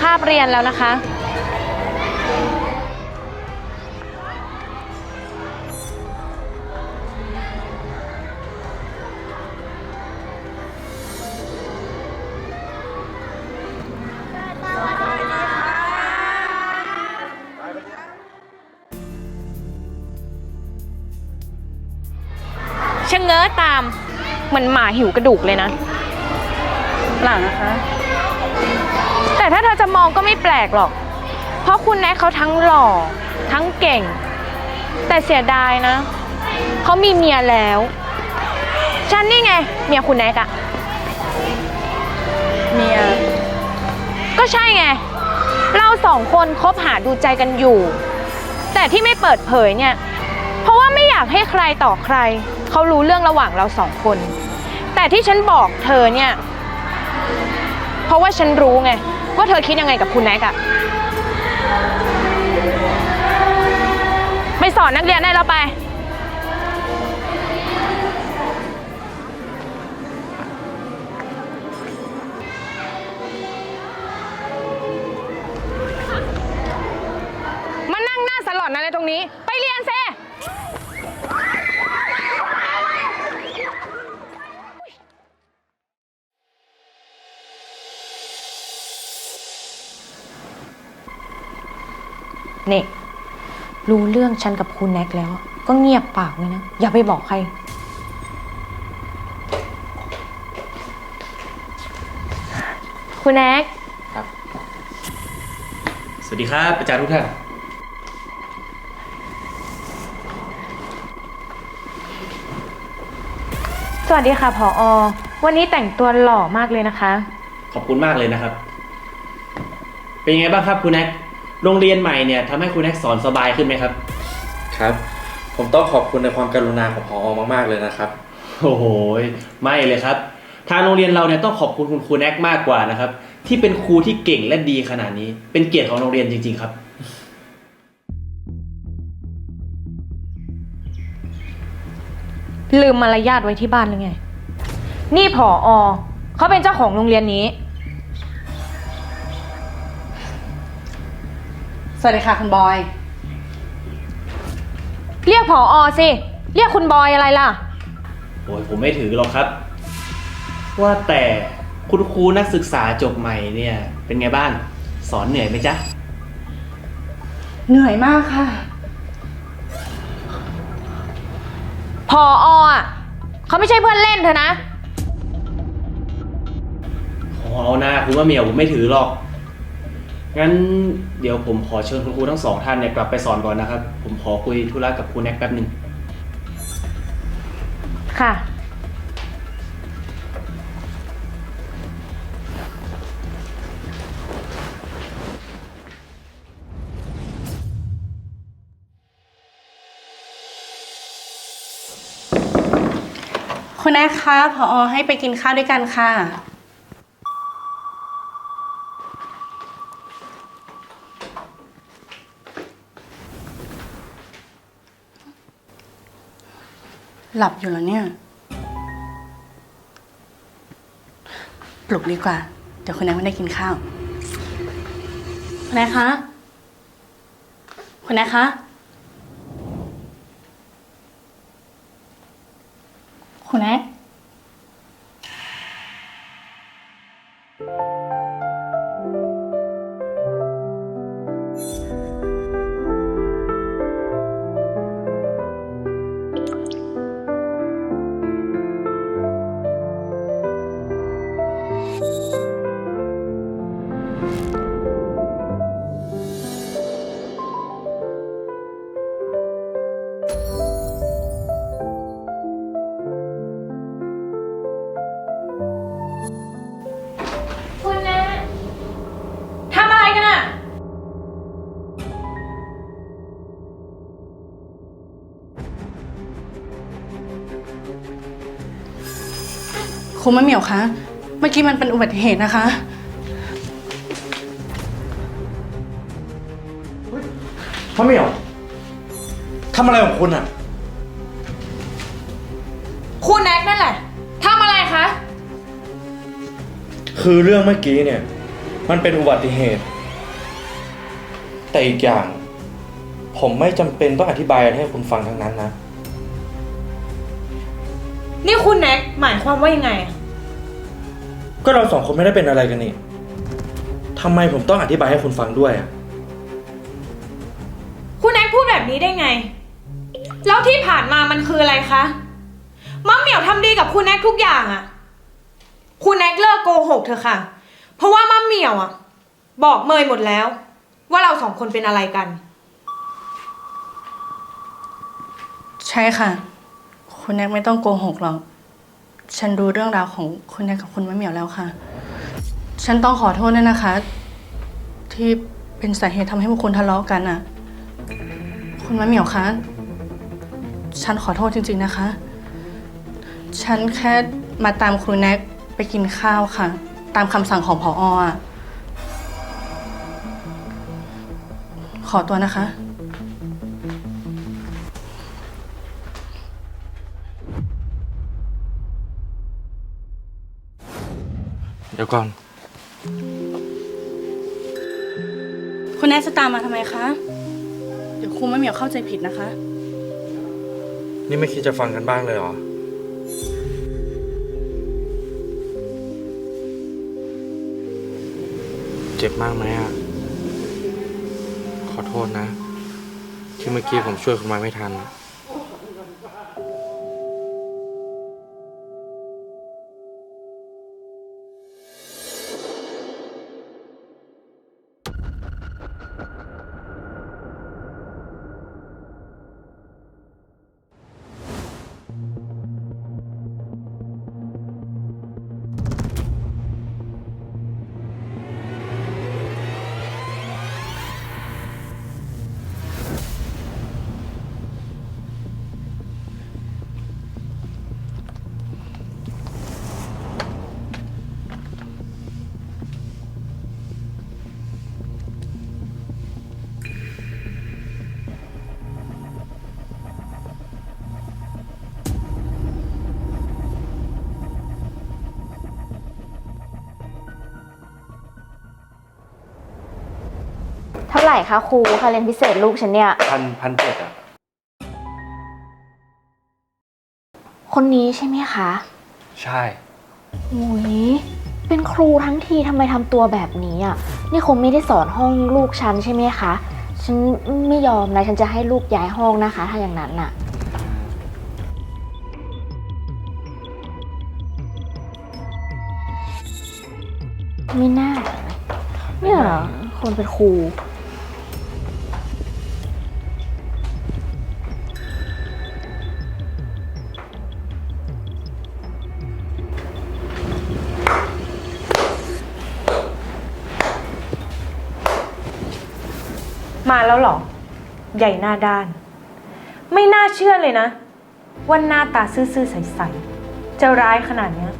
คาบเรียนแล้วนะคะชะเง้อตาม เหมือนหมาหิวกระดูกเลยนะ หลังนะคะ อจะมองก็ไม่แปลกหรอก เพราะคุณแน็กเขาทั้งหล่อ ทั้งเก่ง แต่เสียดายนะ เขามีเมียแล้ว ฉันนี่ไง เมียคุณแน็กอะเมีย ก็ใช่ไง เราสองคนคบหาดูใจกันอยู่ แต่ที่ไม่เปิดเผยเนี่ย เพราะว่าไม่อยากให้ใครต่อใคร เขารู้เรื่องระหว่างเราสองคน แต่ที่ฉันบอกเธอเนี่ย เพราะว่าฉันรู้ไง ว่าเธอคิดยังไงกับคุณแน็กอะไปสอนนักเรียนได้แล้วไป นี่รู้เรื่องฉันกับคุณแน็กแล้ว ก็เงียบปากเลยนะ อย่าไปบอกใคร คุณแน็กสวัสดีครับ อาจารย์ทุกท่าน สวัสดีค่ะผออวันนี้แต่งตัวหล่อมากเลยนะคะ ขอบคุณมากเลยนะครับ เป็นยังไงบ้างครับคุณแน็ก โรงเรียนใหม่เนี่ยทำให้คุณแน็กสอนสบายขึ้นไหมครับ ครับ ผมต้องขอบคุณในความกรุณาของพอมากๆเลยนะครับ โอ้โหไม่เลยครับ ทางโรงเรียนเราเนี่ยต้องขอบคุณคุณครูแน็กมากกว่านะครับ ที่เป็นครูที่เก่งและดีขนาดนี้ เป็นเกียรติของโรงเรียนจริง ๆ ครับ ลืมมารยาทไว้ที่บ้านหรือไง นี่ผออเขาเป็นเจ้าของโรงเรียนนี้ สวัสดีค่ะคุณบอย เรียกผออสิ เรียกคุณบอยอะไรล่ะ โอ้ยผมไม่ถือหรอกครับ ว่าแต่คุณครูนักศึกษาจบใหม่เนี่ย เป็นไงบ้าง สอนเหนื่อยไหมจ๊ะ เหนื่อยมากค่ะ พออะเขาไม่ใช่เพื่อนเล่นเธอนะ ขอเอาหน้าคุณว่าเหมียวผมไม่ถือหรอก งั้นเดี๋ยวผมขอเชิญคุณครูทั้งสองท่านเนี่ยกลับไปสอนก่อนนะครับ ผมขอคุยธุระกับครูแน็กแป๊บหนึ่ง ค่ะ คุณแม่คะพอให้ไปกินข้าวด้วยกันค่ะ หลับอยู่แล้วเนี่ย ปลุกดีกว่า เดี๋ยวคุณแม่ไม่ได้กินข้าวคุณแม่คะคุณแม่คะคุณแม่คุ คุณมะเหมียวคะ เมื่อกี้มันเป็นอุบัติเหตุนะคะ พ่อเหมียวทำอะไรของคุณอะ คุณแน็กนั่นแหละทำอะไรคะ คือเรื่องเมื่อกี้เนี่ย มันเป็นอุบัติเหตุ แต่อีกอย่าง ผมไม่จำเป็นต้องอธิบายอะไรให้คุณฟังทั้งนั้นนะ นี่คุณแน็กหมายความว่ายังไง ก็เราสองคนไม่ได้เป็นอะไรกันนี่ทำไมผมต้องอธิบายให้คุณฟังด้วยอะคุณแน็กพูดแบบนี้ได้ไง แล้วที่ผ่านมามันคืออะไรคะมัมเหมียวทำดีกับคุณแน็กทุกอย่างอะคุณแน็กเลิกโกหกเถอะค่ะ เพราะว่ามัมเหมียวอะบอกเมยหมดแล้ว ว่าเราสองคนเป็นอะไรกัน ใช่ค่ะ คุณแนกไม่ต้องโกหกหรอก ฉันรู้เรื่องราวของคุณแนกกับคุณมะเหมียวแล้วค่ะ ฉันต้องขอโทษด้วยนะคะ ที่เป็นสาเหตุทำให้พวกคุณทะเลาะกันอะ คุณมะเหมียวคะ ฉันขอโทษจริง ๆนะคะ ฉันแค่มาตามครูแนกไปกินข้าวค่ะ ตามคำสั่งของพออะขอตัวนะคะ เดี๋ยวก่อน คุณแน็กจะตามมาทำไมคะ เดี๋ยวครูมะเหมียวเข้าใจผิดนะคะ นี่ไม่คิดจะฟังกันบ้างเลยเหรอ เจ็บมากไหมอะ ขอโทษนะ ที่เมื่อกี้ผมช่วยคุณมาไม่ทัน ร่คะครูค่าเรียนพิเศษลูกฉันเนี่ย พันพันเจ็ดอะ คนนี้ใช่ไหมคะใช่อุ้ยเป็นครูทั้งทีทำไมทำตัวแบบนี้อะ นี่คงไม่ได้สอนห้องลูกฉันใช่ไหมคะ ฉันไม่ยอมนะ ฉันจะให้ลูกย้ายห้องนะคะ ถ้าอย่างนั้นน่ะ ไม่น่าเนี่ยเหรอคนเป็นครู แล้วเหรอ ใหญ่หน้าด้าน ไม่น่าเชื่อเลยนะ ว่าหน้าตาซื่อๆใสๆจะร้ายขนาดเนี้ย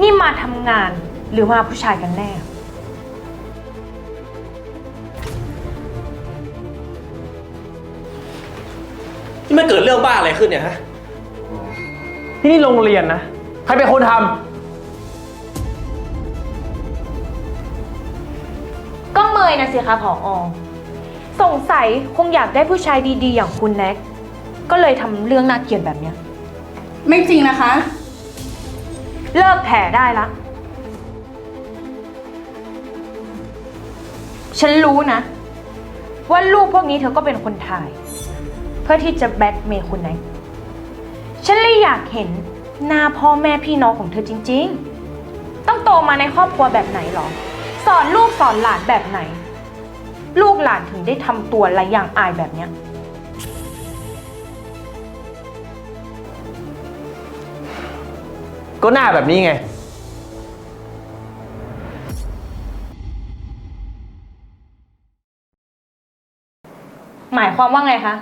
นี่มาทำงานหรือมาผู้ชายกันแน่ นี่มันเกิดเรื่องบ้าอะไรขึ้นเนี่ยฮะ ที่นี่โรงเรียนนะ ใครเป็นคนทำก็เมยนะสิคะผออ สงสัยคงอยากได้ผู้ชายดีๆ อย่างคุณแน็ก ก็เลยทำเรื่องน่าเกลียดแบบเนี้ย ไม่จริงนะคะ เลิกแถได้ละ ฉันรู้นะ ว่ารูปพวกนี้เธอก็เป็นคนถ่าย เพื่อที่จะแบล็กเมย์คุณแน็ก ฉันเลยอยากเห็นหน้าพ่อแม่พี่น้องของเธอจริง ๆ ต้องโตมาในครอบครัวแบบไหนหรอ สอนลูกสอนหลานแบบไหน ลูกหลานถึงได้ทำตัวไรอย่างอายแบบเนี้ย ก็หน้าแบบนี้ไง หมายความว่าไงคะ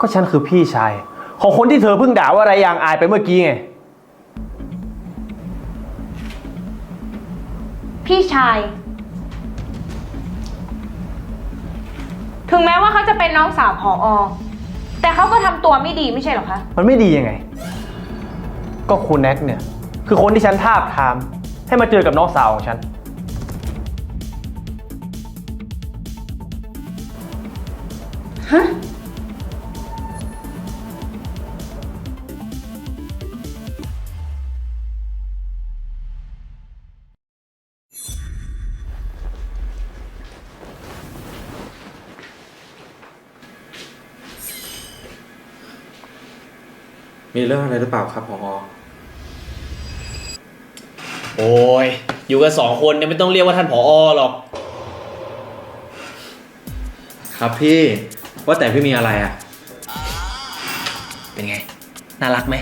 ก็ฉันคือพี่ชาย ของคนที่เธอเพิ่งด่าว่าอะไรอย่างอายไปเมื่อกี้ไง พี่ชาย ถึงแม้ว่าเขาจะเป็นน้องสาวผออแต่เขาก็ทำตัวไม่ดีไม่ใช่เหรอคะ มันไม่ดียังไง ก็คุณแน็กเนี่ย คือคนที่ฉันทาบทาม ให้มาเจอกับน้องสาวของฉัน ฮะ มีเรื่องอะไรหรือเปล่าครับผอโอ้ย อยู่กันสองคนเนี่ยไม่ต้องเรียกว่าท่านผอหรอก ครับพี่ ว่าแต่พี่มีอะไรอะ เป็นไง น่ารักไหม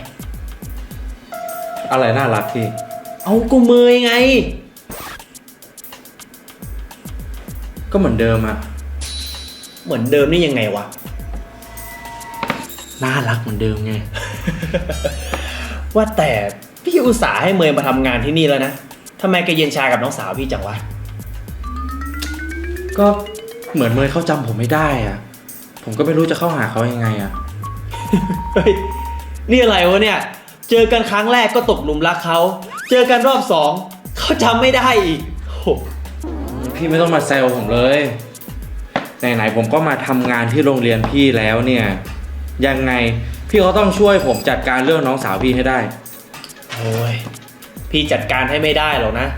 อะไรน่ารักพี่ เอากูเมยไง ก็เหมือนเดิมอะ เหมือนเดิมนี่ยังไงวะ น่ารักเหมือนเดิมไง ว่าแต่พี่อุตส่าห์ให้เมยมาทำงานที่นี่แล้วนะทำไมแกเย็นชากับน้องสาวพี่จังวะ ก็เหมือนเมยเขาจำผมไม่ได้อะผมก็ไม่รู้จะเข้าหาเขายังไงอะเฮ้ย นี่อะไรวะเนี่ย เจอกันครั้งแรกก็ตกหลุมรักเขา เจอกันรอบสองเขาจำไม่ได้อีกโอ้โหพี่ไม่ต้องมาแซวผมเลย ไหนๆผมก็มาทำงานที่โรงเรียนพี่แล้วเนี่ย ยังไง พี่ก็ต้องช่วยผมจัดการเรื่องน้องสาวพี่ให้ได้ โอ้ยพี่จัดการให้ไม่ได้หรอกนะ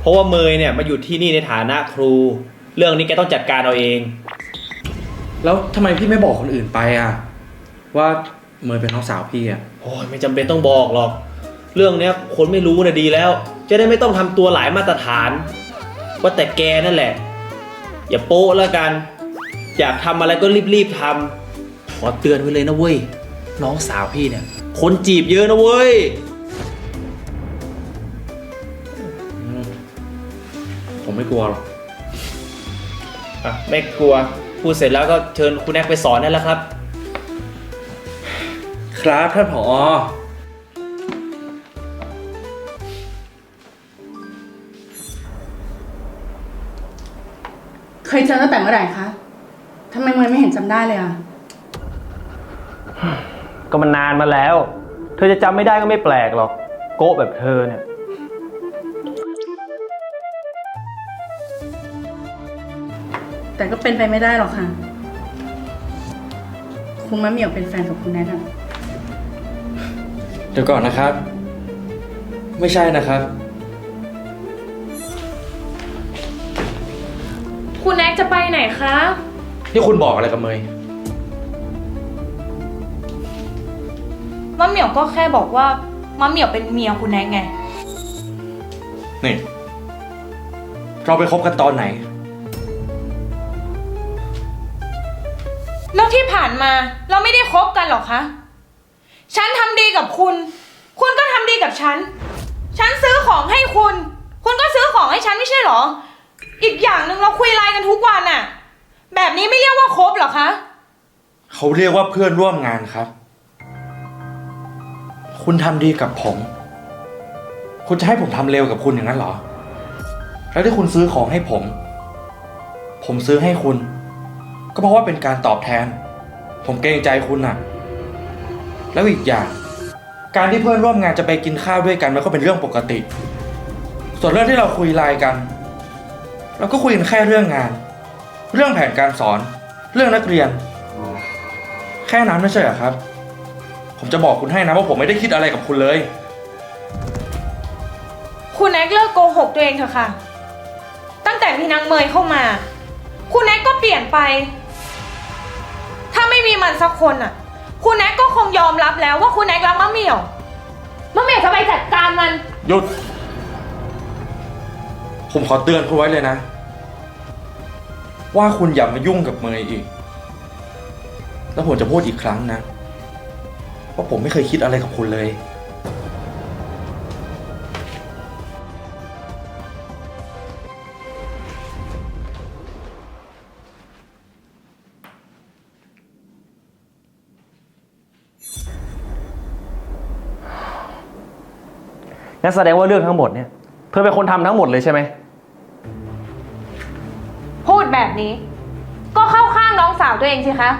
เพราะว่าเมยเนี่ยมาอยู่ที่นี่ในฐานะครู เรื่องนี้แกต้องจัดการเอาเอง แล้วทำไมพี่ไม่บอกคนอื่นไปอะ ว่าเมยเป็นน้องสาวพี่อะ โอ้ยไม่จำเป็นต้องบอกหรอก เรื่องเนี้ยคนไม่รู้นะดีแล้ว จะได้ไม่ต้องทำตัวหลายมาตรฐาน ว่าแต่แกนั่นแหละ อย่าโป๊ะแล้วกัน อยากทำอะไรก็รีบๆทำขอเตือนไว้เลยนะเว้ย น้องสาวพี่เนี่ย คนจีบเยอะนะเว้ย ผมไม่กลัวหรอก อะไม่กลัวพูดเสร็จแล้วก็เชิญคุณแอกไปสอนได้แล้วครับ ครับท่านผอ เคยเจอตั้งแต่เมื่อไหร่คะทำไมเมยไม่เห็นจำได้เลยอะ ก็มันนานมาแล้ว เธอจะจำไม่ได้ก็ไม่แปลกหรอก โก้แบบเธอเนี่ย แต่ก็เป็นไปไม่ได้หรอกค่ะ คุณมะเหมี่ยวเป็นแฟนกับคุณแนทอะเดี๋ยวก่อนนะครับ ไม่ใช่นะครับ คุณแอกจะไปไหนคะนี่คุณบอกอะไรกับเมย มะเหมี่ยวก็แค่บอกว่ามะเหมี่ยวเป็นเมียคุณแอกไง นี่ เราไปคบกันตอนไหน แล้วที่ผ่านมาเราไม่ได้คบกันหรอคะ ฉันทำดีกับคุณ คุณก็ทำดีกับฉัน ฉันซื้อของให้คุณ คุณก็ซื้อของให้ฉันไม่ใช่หรอ อีกอย่างหนึ่งเราคุยไลน์กันทุกวันน่ะ แบบนี้ไม่เรียกว่าคบเหรอคะ เขาเรียกว่าเพื่อนร่วมงานครับ คุณทำดีกับผม คุณจะให้ผมทำเร็วกับคุณอย่างนั้นเหรอ แล้วที่คุณซื้อของให้ผม ผมซื้อให้คุณ ก็เพราะว่าเป็นการตอบแทน ผมเกรงใจคุณน่ะ แล้วอีกอย่าง การที่เพื่อนร่วมงานจะไปกินข้าวด้วยกันมันก็เป็นเรื่องปกติ ส่วนเรื่องที่เราคุยไลน์กัน เราก็คุยกันแค่เรื่องงาน เรื่องแผนการสอน เรื่องนักเรียน แค่นั้นไม่ใช่เหรอครับ ผมจะบอกคุณให้นะว่าผมไม่ได้คิดอะไรกับคุณเลย คุณแอกเลิกโกหกตัวเองเถอะค่ะ ตั้งแต่มีนางเมยเข้ามา คุณแอกก็เปลี่ยนไป ถ้าไม่มีมันสักคนอะ คุณแอกก็คงยอมรับแล้วว่าคุณแอกรักมะเหมี่ยวมะเหมี่ยวจะไปจัดการมัน หยุด ผมขอเตือนคุณไว้เลยนะ ว่าคุณอย่ามายุ่งกับเมยอีก แล้วผมจะพูดอีกครั้งนะ ว่าผมไม่เคยคิดอะไรกับคุณเลย งั้นแสดงว่าเรื่องทั้งหมดเนี่ย เธอเป็นคนทำทั้งหมดเลยใช่ไหม พูดแบบนี้ ก็เข้าข้างน้องสาวตัวเองสิคะ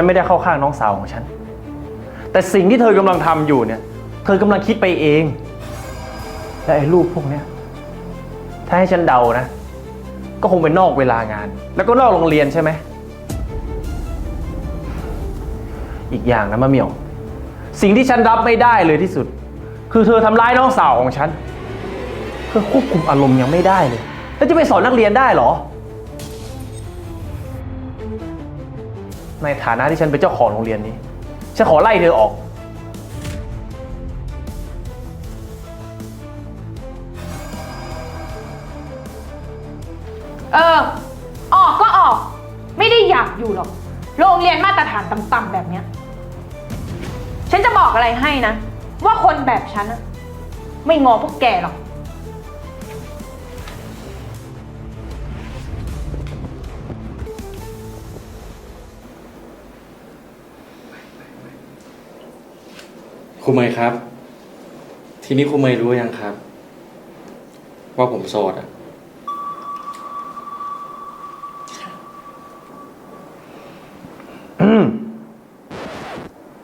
ฉันไม่ได้เข้าข้างน้องสาวของฉัน แต่สิ่งที่เธอกำลังทำอยู่เนี่ย เธอกำลังคิดไปเอง และไอ้รูปพวกเนี้ย ถ้าให้ฉันเดานะ ก็คงเป็นนอกเวลางาน แล้วก็นอกโรงเรียนใช่ไหม อีกอย่างนะมะเหมี่ยว สิ่งที่ฉันรับไม่ได้เลยที่สุด คือเธอทำร้ายน้องสาวของฉัน เธอควบคุมอารมณ์ยังไม่ได้เลย แล้วจะไปสอนนักเรียนได้เหรอ ในฐานะที่ฉันเป็นเจ้าของโรงเรียนนี้ ฉันขอไล่เธอออก เออ ออกก็ออก ไม่ได้อยากอยู่หรอก โรงเรียนมาตรฐานต่ำๆแบบเนี้ย ฉันจะบอกอะไรให้นะ ว่าคนแบบฉันอะไม่งอพวกแกหรอก รูเมย์ครับ ทีนี้ครูเมย์รู้ยังครับ ว่าผมโสดอะ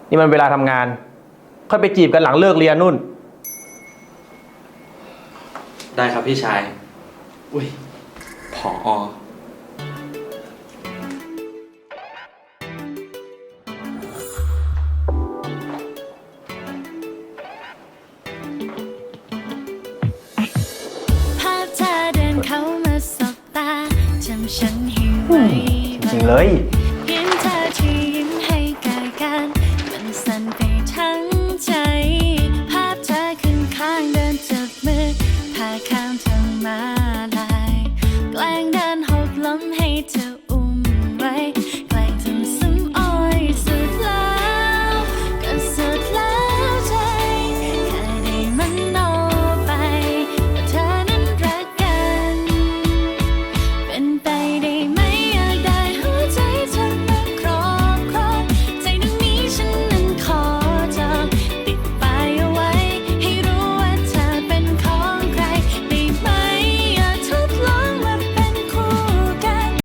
นี่มันเวลาทำงาน ค่อยไปจีบกันหลังเลิกเรียนนู่น ได้ครับพี่ชาย อุ้ยผออ จำฉันให้ไว้จริงๆเลย